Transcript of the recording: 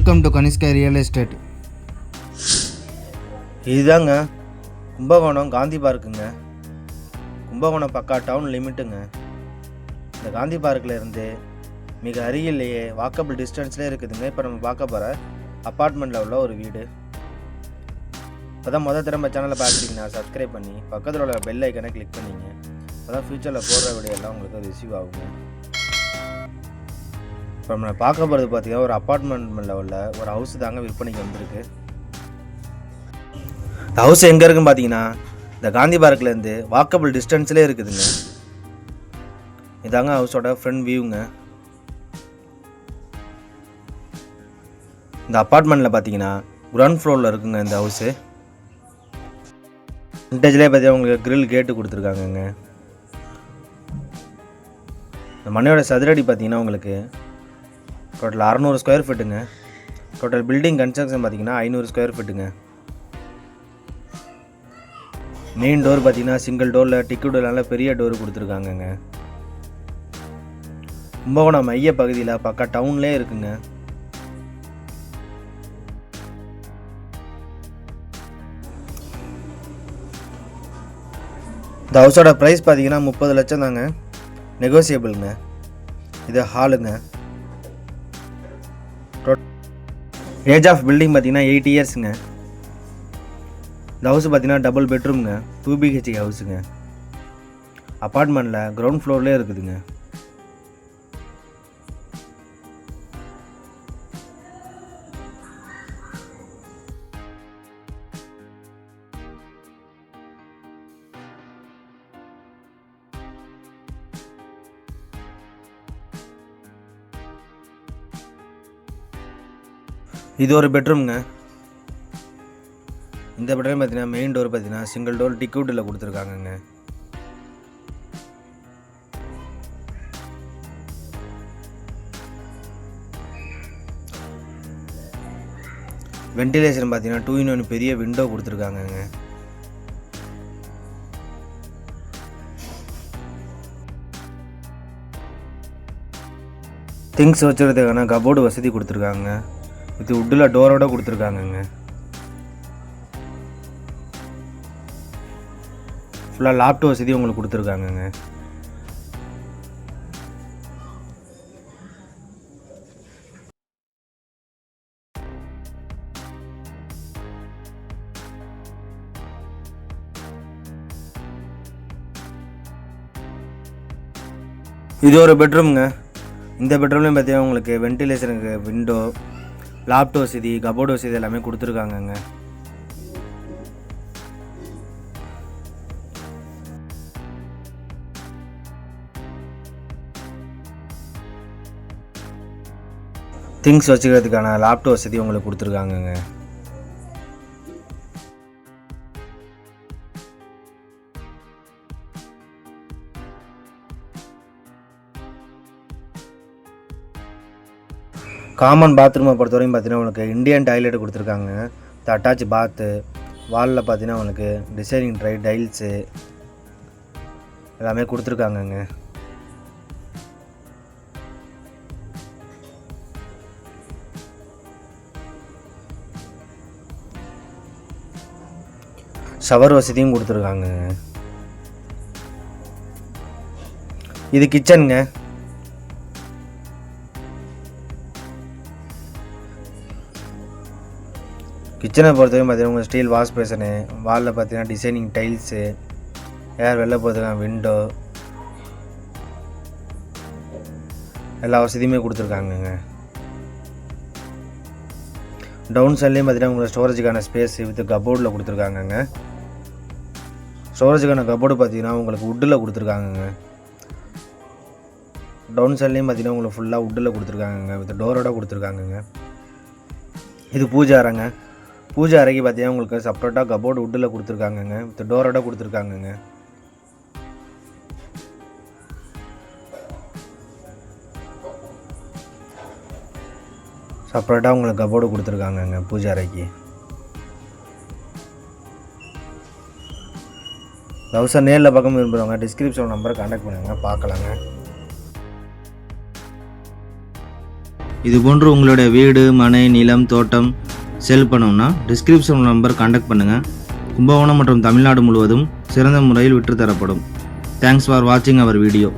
Welcome to Kanishka real estate இதுதாங்க. கும்பகோணம் காந்தி பார்க்குங்க. கும்பகோணம் பக்கா down லிமிட்டுங்க இந்த காந்தி பார்க்கில் இருந்து மிக அருகிலேயே வாக்கபிள் டிஸ்டன்ஸ்லேயே இருக்குதுங்க. இப்போ நம்ம பார்க்க போகிற அப்பார்ட்மெண்ட்டில் உள்ள ஒரு வீடு. இப்போ தான் முதல் திரும்ப சேனலை பார்க்குறீங்கன்னா சப்ஸ்கிரைப் பண்ணி பக்கத்தில் உள்ள பெல் ஐக்கனை கிளிக் பண்ணிங்க. அப்போ தான் ஃப்யூச்சரில் போடுற வீடியோ எல்லாம் உங்களுக்கு ரிசீவ் ஆகுங்க. இப்போ நம்ம பார்க்க போகிறது பார்த்தீங்கன்னா ஒரு அப்பார்ட்மெண்ட் உள்ள ஒரு ஹவுஸ் தாங்க விற்பனைக்கு வந்திருக்கு. இந்த ஹவுஸ் எங்கே இருக்குன்னு பார்த்தீங்கன்னா இந்த காந்தி பார்க்லேருந்து வாக்கபிள் டிஸ்டன்ஸ்லேயே இருக்குதுங்க. இதாங்க ஹவுஸோட ஃப்ரண்ட் வியூங்க இந்த அப்பார்ட்மெண்ட்டில் பார்த்தீங்கன்னா கிரவுண்ட் ஃப்ளோரில் இருக்குங்க இந்த ஹவுஸு விண்டேஜ்லேயே பார்த்தீங்கன்னா உங்களுக்கு க்ரில் கேட்டு கொடுத்துருக்காங்கங்க. இந்த மனையோட சதுரடி பார்த்தீங்கன்னா உங்களுக்கு டோட்டல் அறநூறு ஸ்கொயர் ஃபீட்டுங்க. டோட்டல் பில்டிங் கன்ஸ்ட்ரக்ஷன் பார்த்தீங்கன்னா ஐநூறு ஸ்கொயர் ஃபீட்டுங்க. மெயின் டோர் பார்த்தீங்கன்னா சிங்கிள் டோரில் டிக்கு டோர்னால பெரிய டோர் கொடுத்துருக்காங்கங்க. கும்பகோணம் மைய பகுதியில் பக்கா டவுன்லேயே இருக்குங்க. இந்த ஹவுஸோட ப்ரைஸ் பார்த்தீங்கன்னா முப்பது லட்சம் தாங்க நெகோசியபிளுங்க இது ஹாலுங்க ஏஜ் ஆஃப் பில்டிங் பார்த்தீங்கன்னா எயிட் இயர்ஸுங்க இந்த ஹவுஸ் பார்த்தீங்கன்னா டபுள் பெட்ரூம்ங்க டூ பிஹெச்கே ஹவுஸுங்க அப்பார்ட்மெண்ட்டில் கிரவுண்ட் ஃப்ளோர்லேயே இருக்குதுங்க. இது ஒரு பெட்ரூம்ங்க இந்த பெட்ரூம் பார்த்தீங்கன்னா மெயின் டோர் பார்த்தீங்கன்னா சிங்கிள் டோர் டிக்கவுட்டில் கொடுத்துருக்காங்கங்க. வெண்டிலேஷன் பார்த்தீங்கன்னா டூ இன் ஒன் பெரிய விண்டோ கொடுத்துருக்காங்கங்க. திங்ஸ் வச்சுறதுக்கான கபோர்டு வசதி கொடுத்துருக்காங்க. இது உட்டில் டோரோட கொடுத்துருக்காங்கங்க. ஃபுல்லாக லாப்டாப் வசதி உங்களுக்கு கொடுத்துருக்காங்கங்க. இது ஒரு பெட்ரூம்ங்க இந்த பெட்ரூம்லேயும் பார்த்தீங்கன்னா உங்களுக்கு வென்டிலேஷனுக்கு விண்டோ லாப்டாப் வசதி கபோர்டு வசதி எல்லாமே கொடுத்துருக்காங்கங்க. திங்ஸ் வச்சுக்கிறதுக்கான லேப்டாப் வசதி உங்களுக்கு கொடுத்துருக்காங்கங்க. காமன் பாத்ரூமை பொறுத்தவரைக்கும் பார்த்தீங்கன்னா உங்களுக்கு இந்தியன் டாய்லெட் கொடுத்துருக்காங்க. அட்டாச் பாத்து வாலில் பார்த்தீங்கன்னா உங்களுக்கு டிசைனிங் ட்ரை டைல்ஸு எல்லாமே கொடுத்துருக்காங்கங்க. ஷவர் வசதியும் கொடுத்துருக்காங்கங்க. இது கிச்சனுங்க கிச்சனை பொறுத்தவரைக்கும் பார்த்தீங்கன்னா உங்கள் ஸ்டீல் வாஷ் பேசனு வாலில் பார்த்தீங்கன்னா டிசைனிங் டைல்ஸு ஏர் வெளில போகிறதுக்கான விண்டோ எல்லா வசதியுமே கொடுத்துருக்காங்கங்க. டவுன் சைட்லேயும் பார்த்தீங்கன்னா உங்களுக்கு ஸ்டோரேஜுக்கான ஸ்பேஸ் வித் கபோர்டில் கொடுத்துருக்காங்கங்க. ஸ்டோரேஜுக்கான கபோர்டு பார்த்தீங்கன்னா உங்களுக்கு வுட்டில் கொடுத்துருக்காங்கங்க. டவுன் சைட்லேயும் பார்த்தீங்கன்னா உங்களுக்கு ஃபுல்லாக வுட்டில் கொடுத்துருக்காங்கங்க வித் டோரோட கொடுத்துருக்காங்கங்க. இது பூஜை அறைங்க. பூஜை அறைக்கு பார்த்தீங்கன்னா உங்களுக்கு செப்பரேட்டாக கபோர்டு வுட்டில் கொடுத்துருக்காங்கங்க. வித் டோரோட கொடுத்துருக்காங்கங்க. செப்பரேட்டாக உங்களுக்கு கபோர்டு கொடுத்துருக்காங்கங்க பூஜை அறைக்கு. லவ்ஸை நேரில் பக்கம் விரும்புகிறவங்க டிஸ்கிரிப்ஷன் நம்பரை காண்டாக்ட் பண்ணுங்க. பார்க்கலாங்க. இது போன்று உங்களுடைய வீடு மனை நிலம் தோட்டம் சேல் பண்ணணும்னா டிஸ்கிரிப்ஷன் நம்பர் காண்டாக்ட் பண்ணுங்கள் கும்பகோணம் மற்றும் தமிழ்நாடு முழுவதும் சிறந்த முறையில் விற்றுத்தரப்படும். தேங்க்ஸ் ஃபார் வாட்சிங் அவர் வீடியோ